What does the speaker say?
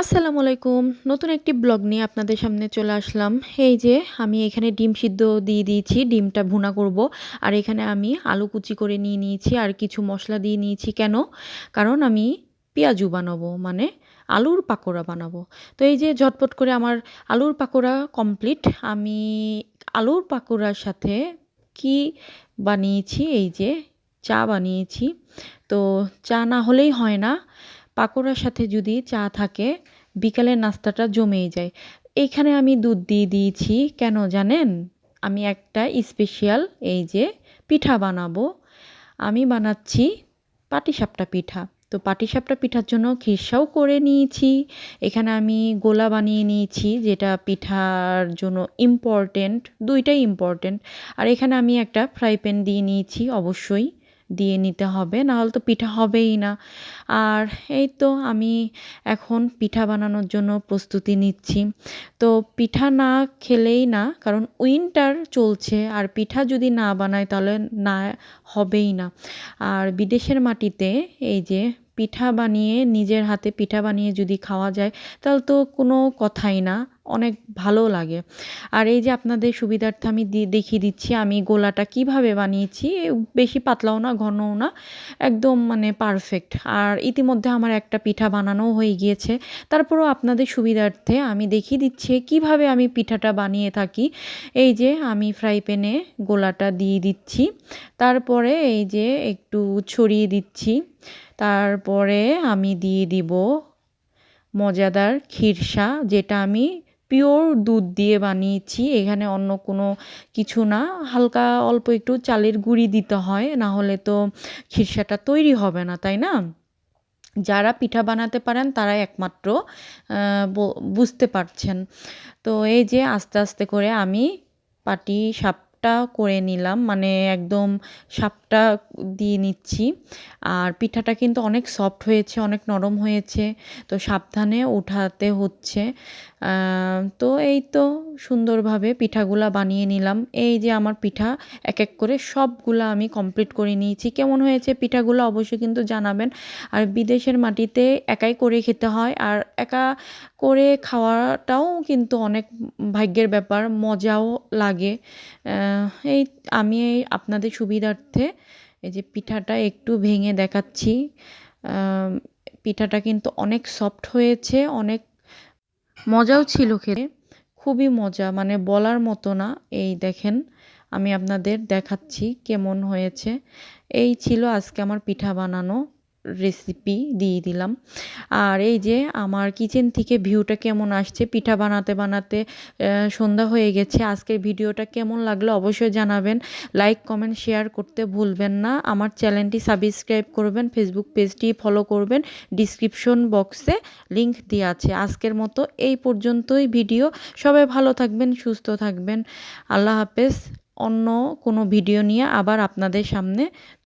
আসসালামু আলাইকুম। নতুন একটি ব্লগ নিয়ে আপনাদের সামনে চলে আসলাম। এই যে, আমি এখানে ডিম সিদ্ধ দিয়ে দিয়েছি, ডিমটা ভুনা করব। আর এখানে আমি আলু কুচি করে নিয়ে নিয়েছি আর কিছু মশলা দিয়ে নিয়েছি। কেন? কারণ আমি পেঁয়াজু বানাবো মানে আলুর পাকোড়া বানাবো। তো এই যে, ঝটপট করে আমার আলুর পাকোড়া কমপ্লিট। আমি আলুর পাকোড়ার সাথে কি বানিয়েছি? এই যে, চা বানিয়েছি। তো চা না হলেই হয় না। পাকোড়ার সাথে যদি চা থাকে, বিকালের নাস্তাটা জমেই যায়। এইখানে আমি দুধ দিয়ে দিয়েছি, কেন জানেন? আমি একটা স্পেশাল এই যে পিঠা বানাবো। আমি বানাচ্ছি পাটিসাপটা পিঠা। তো পাটিসাপটা পিঠার জন্য খিরসাও করে নিয়েছি। এখানে আমি গোলা বানিয়ে নিয়েছি, যেটা পিঠার জন্য ইম্পর্টেন্ট দুইটাই ইম্পর্টেন্ট আর এখানে আমি একটা ফ্রাই প্যান দিয়ে নিয়েছি, অবশ্যই। দিয়ে নিতে হবে, নাহলে তো পিঠা হবেই না। আর এই তো আমি এখন পিঠা বানানোর জন্য প্রস্তুতি নিচ্ছি। তো পিঠা না খেলেই না, কারণ উইন্টার চলছে, আর পিঠা যদি না বানায় তাহলে না হবেই না। আর বিদেশের মাটিতে এই যে পিঠা বানিয়ে নিজের হাতে পিঠা বানিয়ে যদি খাওয়া যায়, তাহলে তো কোনো কথাই না। অনেক ভালো লাগে। আর এই যে আপনাদের সুবিধার্থে আমি দেখিয়ে দিচ্ছি, আমি গোলাটা কীভাবে বানিয়েছি বেশি পাতলাও না, ঘনও না, একদম মানে পারফেক্ট আর ইতিমধ্যে আমার একটা পিঠা বানানো হয়ে গিয়েছে। তারপরও আপনাদের সুবিধার্থে আমি দেখিয়ে দিচ্ছি কীভাবে আমি পিঠাটা বানিয়ে থাকি। এই যে আমি ফ্রাই প্যানে গোলাটা দিয়ে দিচ্ছি। তারপরে এই যে একটু ছড়িয়ে দিচ্ছি। তারপরে আমি দিয়ে দিব মজাদার খিরসা, যেটা আমি পিওর দুধ দিয়ে বানিয়েছি। এখানে অন্য কোনো কিছু না। হালকা অল্প একটু চালের গুঁড়ি দিতে হয়, না হলে তো খিরসাটা তৈরি হবে না, তাই না? যারা পিঠা বানাতে পারেন, তারা একমাত্র বুঝতে পারছেন। তো এই যে আস্তে আস্তে করে আমি পাটি, সাপ সাপটা করে নিলাম মানে একদম সাপটা দিয়ে নিচ্ছি। আর পিঠাটা কিন্তু অনেক সফট হয়েছে, অনেক নরম হয়েছে, তো সাবধানে উঠাতে হচ্ছে। তো এই তো সুন্দরভাবে পিঠাগুলা বানিয়ে নিলাম। এই যে আমার পিঠা এক এক করে সবগুলা আমি কমপ্লিট করে নিয়েছি। কেমন হয়েছে পিঠাগুলো অবশ্যই কিন্তু জানাবেন। আর বিদেশের মাটিতে একাই করে খেতে হয়, আর একা করে খাওয়াটাও কিন্তু অনেক ভাগ্যের ব্যাপার, মজাও লাগে। এই আমি এই আপনাদের সুবিধার্থে এই যে পিঠাটা একটু ভেঙে দেখাচ্ছি। পিঠাটা কিন্তু অনেক সফট হয়েছে, অনেক মজাও ছিল খেতে, খুবই মজা মানে বলার মতো না। এই দেখেন, আমি আপনাদের দেখাচ্ছি কেমন হয়েছে। এই ছিল আজকে আমার পিঠা বানানো। রেসিপি দিয়ে দিলাম। আর এই যে আমার কিচেন থেকে ভিউটা কেমন আসছে, পিঠা বানাতে বানাতে সন্ধ্যা হয়ে গেছে, আজকের ভিডিওটা কেমন লাগল অবশ্যই জানাবেন। লাইক কমেন্ট শেয়ার করতে ভুলবেন না। আমার চ্যানেলটি সাবস্ক্রাইব করবেন ফেসবুক পেজটি ফলো করবেন। ডিসক্রিপশন বক্সে লিংক দেওয়া আছে। আজকের মতো এই পর্যন্তই ভিডিও সবাই ভালো থাকবেন, সুস্থ থাকবেন। আল্লাহ হাফেজ। অন্য কোনো ভিডিও নিয়ে আবার আপনাদের সামনে